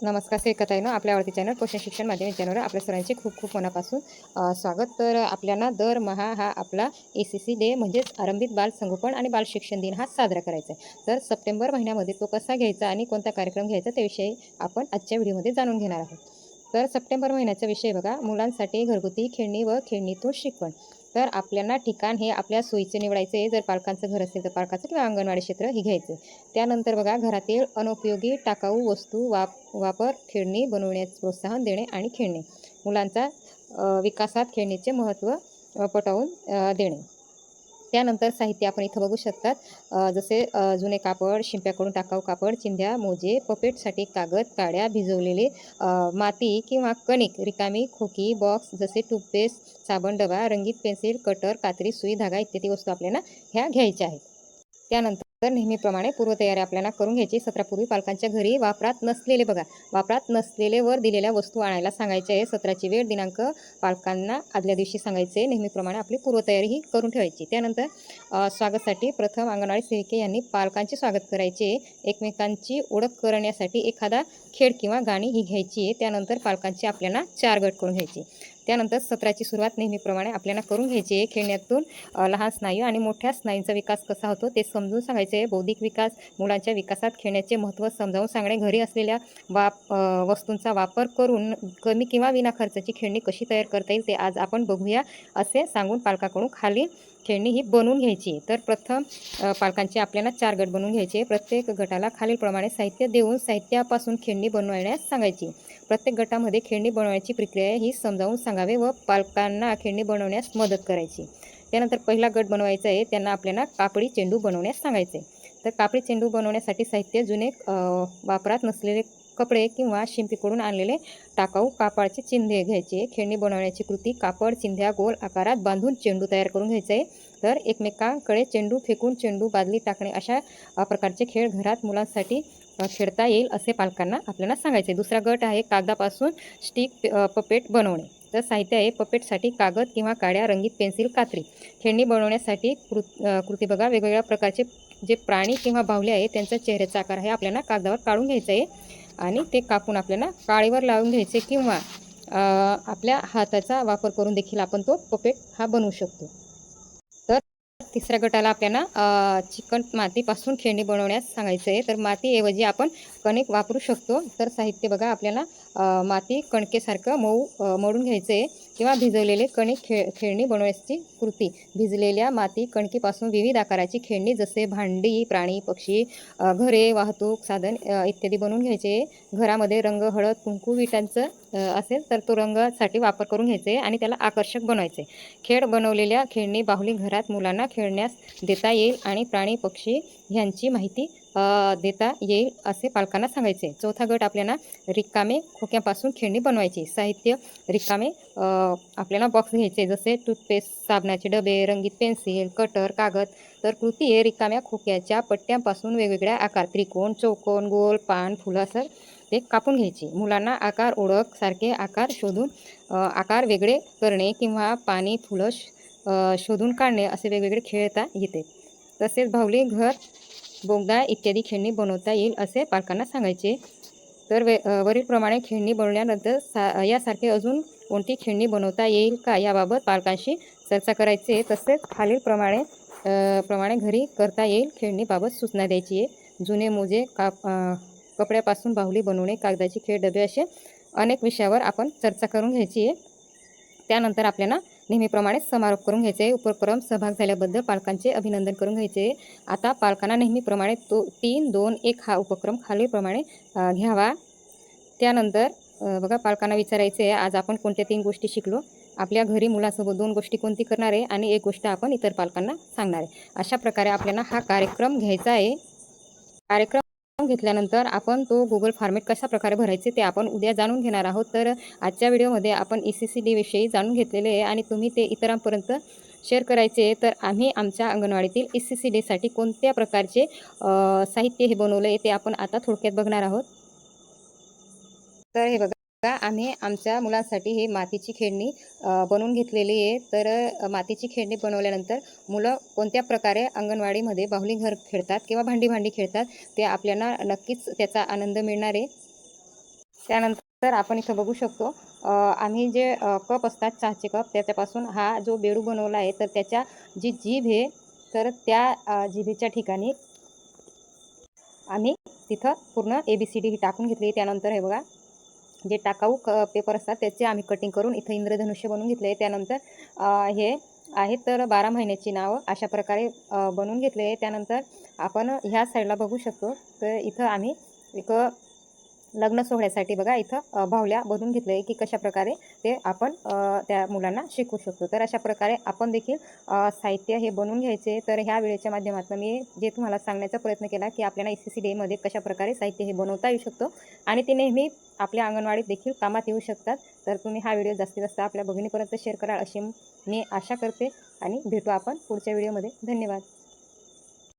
नमस्कार सेकत आहे ना आपल्या आवडती चॅनल पोषण शिक्षण माध्यमिक चॅनलवर आपल्या सर्वांचे खूप खूप मनापासून स्वागत. तर आपल्याला दरमहा हा आपला ए सी सी डे म्हणजेच आरंभित बाल संगोपन आणि बाल शिक्षण दिन हा साजरा करायचा आहे. तर सप्टेंबर महिन्यामध्ये तो कसा घ्यायचा आणि कोणता कार्यक्रम घ्यायचा त्याविषयी आपण आजच्या व्हिडिओमध्ये जाणून घेणार आहोत. तर सप्टेंबर महिन्याचा विषय बघा मुलांसाठी घरगुती खेळणी व खेळणीतून शिकवण. तर आपल्याला ठिकाण हे आपल्या सोयीचे निवडायचे. आहे. जर पालकांचं घर असेल तर पालकाचं किंवा अंगणवाडी क्षेत्र हे घ्यायचं. त्यानंतर बघा घरातील अनुपयोगी टाकाऊ वस्तू वाप वापर खेळणी बनवण्यास प्रोत्साहन देणे आणि खेळणे. मुलांचा विकासात खेळणीचे महत्त्व पटवून देणे. त्यानंतर साहित्य आपण इथं बघू शकतात. जसे जुने कापड शिंप्याकडून टाकाऊ कापड चिंध्या मोजे पपेटसाठी कागद काड्या भिजवलेले माती किंवा कणिक रिकामी खोकी बॉक्स जसे टूथपेस्ट साबण डबा रंगीत पेन्सिल कटर कात्री सुई धागा इत्यादी वस्तू आपल्याला ह्या घ्यायच्या आहेत. त्यानंतर तर नेहमीप्रमाणे पूर्वतयारी आपल्याला करून घ्यायची. सत्रापूर्वी पालकांच्या घरी वापरात नसलेले बघा वापरात नसलेले वर दिलेल्या वस्तू आणायला सांगायचे. आहे सत्राची वेळ दिनांक पालकांना आदल्या दिवशी सांगायचे. नेहमीप्रमाणे आपली पूर्वतयारी ही करून ठेवायची. त्यानंतर स्वागतासाठी प्रथम अंगणवाडी सेविके यांनी पालकांचे स्वागत करायचे. एकमेकांची ओळख करण्यासाठी एखादा खेळ किंवा गाणी ही घ्यायची. आहे त्यानंतर पालकांची आपल्याला चार गट करून घ्यायची. त्यानंतर सत्राची सुरुवात नेहमीप्रमाणे आपल्याला करून घ्यायची. आहे खेळण्यातून लहान स्नायू आणि मोठ्या स्नायूंचा विकास कसा होतो ते समजून सांगायचे. आहे बौद्धिक विकास मुलांच्या विकासात खेळण्याचे महत्त्व समजावून सांगणे घरी असलेल्या वाप वस्तूंचा वापर करून कमी किंवा विना खर्चाची खेळणी कशी तयार करता येईल ते आज आपण बघूया असे सांगून पालकाकडून खाली खेळणी ही बनवून घ्यायची. आहे. तर प्रथम पालकांचे आपल्याला चार गट बनवून घ्यायचे. प्रत्येक गटाला खालीलप्रमाणे साहित्य देऊन साहित्यापासून खेळणी बनवण्यास सांगायची. प्रत्येक गटामध्ये खेळणी बनवण्याची प्रक्रिया ही समजावून सांगावे व पालकांना खेळणी बनवण्यास मदत करायची. त्यानंतर पहिला गट बनवायचा आहे. त्यांना आपल्याला कापडी चेंडू बनवण्यास सांगायचे तर कापडी चेंडू बनवण्यासाठी साहित्य जुने वापरात नसलेले कपडे किंवा शिंपीकडून आणलेले टाकाऊ कापडाचे चिंधे घ्यायचे. खेळणी बनवण्याची कृती कापड चिंध्या गोल आकारात बांधून चेंडू तयार करून घ्यायचे आहे तर एकमेकांकडे चेंडू फेकून चेंडू बादली टाकणे अशा प्रकारचे खेळ घरात मुलांसाठी खेळता येईल असे पालकांना आपल्याला सांगायचे दुसरा गट आहे कागदापासून स्टिक पपेट बनवणे. तर साहित्य आहे. पपेटसाठी कागद किंवा काड्या रंगीत पेन्सिल कात्री. खेळणी बनवण्यासाठी कृत कृती बघा. वेगवेगळ्या प्रकारचे जे प्राणी किंवा बाहुले आहे त्यांचा चेहऱ्याचा आकार आहे आपल्याला कागदावर काढून घ्यायचं आहे. आणि ते कापून आपल्याला काळीवर लावून घ्यायचे किंवा आपल्या हाताचा वापर करून देखील आपण तो पपेट हा बनवू शकतो. तर तिसऱ्या गटाला आपल्याला चिकन मातीपासून खेळणी बनवण्यास सांगायचं आहे. तर मातीऐवजी आपण कणिक वापरू शकतो. तर साहित्य बघा आपल्याला माती कणकेसारखं मऊ मळून घ्यायचं आहे किंवा भिजवलेले कणिक खेळ खेळणी बनवण्याची कृती. भिजलेल्या माती कणकीपासून विविध आकाराची खेळणी जसे भांडी प्राणी पक्षी घरे वाहतूक साधन इत्यादी बनवून घ्यायचे. घरामध्ये रंग हळद कुंकू विटांचं असेल तर तो रंगासाठी वापर करून घ्यायचे आणि त्याला आकर्षक बनवायचे. खेळ बनवलेल्या खेळणी बाहुली घरात मुलांना खेळण्यास देता येईल आणि प्राणी पक्षी ह्यांची माहिती देता येईल असे पालकांना सांगायचे. चौथा गट आपल्याला रिकामे खोक्यापासून खेळणी बनवायची. साहित्य रिकामे आपल्याला बॉक्स घ्यायचे. जसे टूथपेस्ट साबणाचे डबे रंगीत पेन्सिल कटर कागद तर कृती हे रिकाम्या खोक्याच्या पट्ट्यांपासून वेगवेगळ्या आकार त्रिकोण चौकोन गोल पान फुलं असं ते कापून घ्यायचे. मुलांना आकार ओळख सारखे आकार शोधून आकार वेगळे करणे किंवा पाणी फुलं शोधून काढणे असे वेगवेगळे खेळता येते तसेच भावली घर बोगदा इत्यादी खेळणी बनवता येईल असे पालकांना सांगायचे. तर वे वरीलप्रमाणे खेळणी बनवल्यानंतर सा यासारखे अजून कोणती खेळणी बनवता येईल का याबाबत पालकांशी चर्चा करायची. तसेच खालीलप्रमाणे प्रमाणे घरी करता येईल खेळणीबाबत सूचना द्यायची आहे. जुने मोजे काप कपड्यापासून बाहुली बनवणे कागदाची खेळ डबे असे अनेक विषयावर आपण चर्चा करून घ्यायची आहे. त्यानंतर आपल्याला नेहमीप्रमाणे समारोप करून घ्यायचे. उपक्रम सहभाग झाल्याबद्दल पालकांचे अभिनंदन करून घ्यायचे. आता पालकांना नेहमीप्रमाणे तो तीन दोन एक हा उपक्रम खालीलप्रमाणे घ्यावा. त्यानंतर बघा पालकांना विचारायचे आहे आज आपण कोणत्या तीन गोष्टी शिकलो? आपल्या घरी मुलासोबत दोन गोष्टी कोणती करणार आहे? आणि एक गोष्ट आपण इतर पालकांना सांगणार आहे. अशा प्रकारे आपल्याला हा कार्यक्रम घ्यायचा आहे. कार्यक्रम घेतल्यानंतर आपण तो गुगल फॉर्मेट कशा प्रकारे भरायचे ते आपण उद्या जाणून घेणार आहोत. तर आजच्या व्हिडिओमध्ये आपण ई सी सी डीविषयी जाणून घेतलेले आहे आणि तुम्ही ते इतरांपर्यंत शेअर करायचे तर आम्ही आमच्या अंगणवाडीतील ई सी सी डीसाठी कोणत्या प्रकारचे साहित्य हे बनवलं आहे ते आपण आता थोडक्यात बघणार आहोत. तर हे बघा. आम्ही आमच्या मुलांसाठी ही मातीची खेळणी बनवून घेतलेली आहे. तर मातीची खेळणी बनवल्यानंतर मुलं कोणत्या प्रकारे अंगणवाडीमध्ये बाहुली घर खेळतात किंवा भांडी भांडी खेळतात ते आपल्याला नक्कीच त्याचा आनंद मिळणार आहे. त्यानंतर आपण इथं बघू शकतो आम्ही जे कप असतात चहाचे कप त्याच्यापासून हा जो बेडू बनवला आहे तर त्याच्या जी जीभ आहे तर त्या जिभेच्या ठिकाणी आम्ही तिथं पूर्ण ए बी सी डी ही टाकून घेतली त्यानंतर हे बघा जे टाकाऊ क पेपर असतात त्याचे आम्ही कटिंग करून इथं इंद्रधनुष्य बनवून घेतले त्यानंतर हे आहे तर बारा महिन्याची नावं अशा प्रकारे बनवून घेतले आहे त्यानंतर आपण ह्या साईडला बघू शकतो. तर इथं आम्ही एक लग्न सोहळ्यासाठी बघा इथं भावल्या बाहुल्या बनवून घेतले आहे की कशा प्रकारे ते आपण त्या मुलांना शिकवू शकतो. तर अशा प्रकारे आपण देखील साहित्य हे बनवून घ्यायचे. तर ह्या वेळेच्या माध्यमातून मी जे तुम्हाला सांगण्याचा प्रयत्न केला की आपल्याला एस सी सी डेमध्ये कशाप्रकारे साहित्य हे बनवता येऊ शकतो. आणि ते नेहमी आपल्या अंगणवाडीत देखील कामात येऊ शकतात. तर तुम्ही हा व्हिडिओ जास्तीत जास्त आपल्या भगिनीपर्यंत शेअर कराल अशी मी आशा करते. आणि भेटू आपण पुढच्या व्हिडिओमध्ये. धन्यवाद.